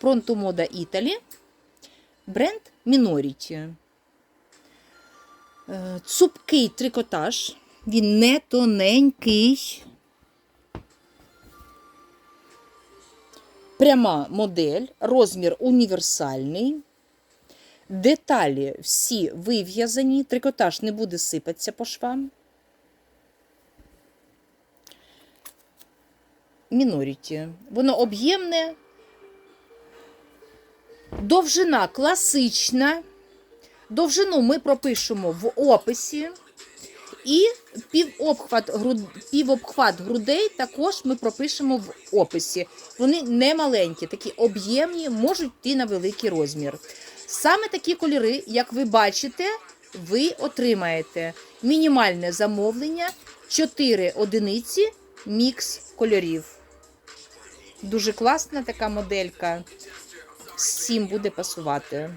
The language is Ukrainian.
Pronto Moda Italy, бренд Minority. Е, Цупкий трикотаж. Він не тоненький. Пряма модель, розмір універсальний. Деталі всі вив'язані, трикотаж не буде сипатися по швам. Міноріті. Воно об'ємне, довжина класична. Довжину ми пропишемо в описі. І півобхват, груд... півобхват грудей також ми пропишемо в описі. Вони не маленькі, такі об'ємні, можуть йти на великий розмір. Саме такі кольори, як ви бачите, ви отримаєте мінімальне замовлення 4 одиниці мікс кольорів. Дуже класна така моделька всім буде пасувати.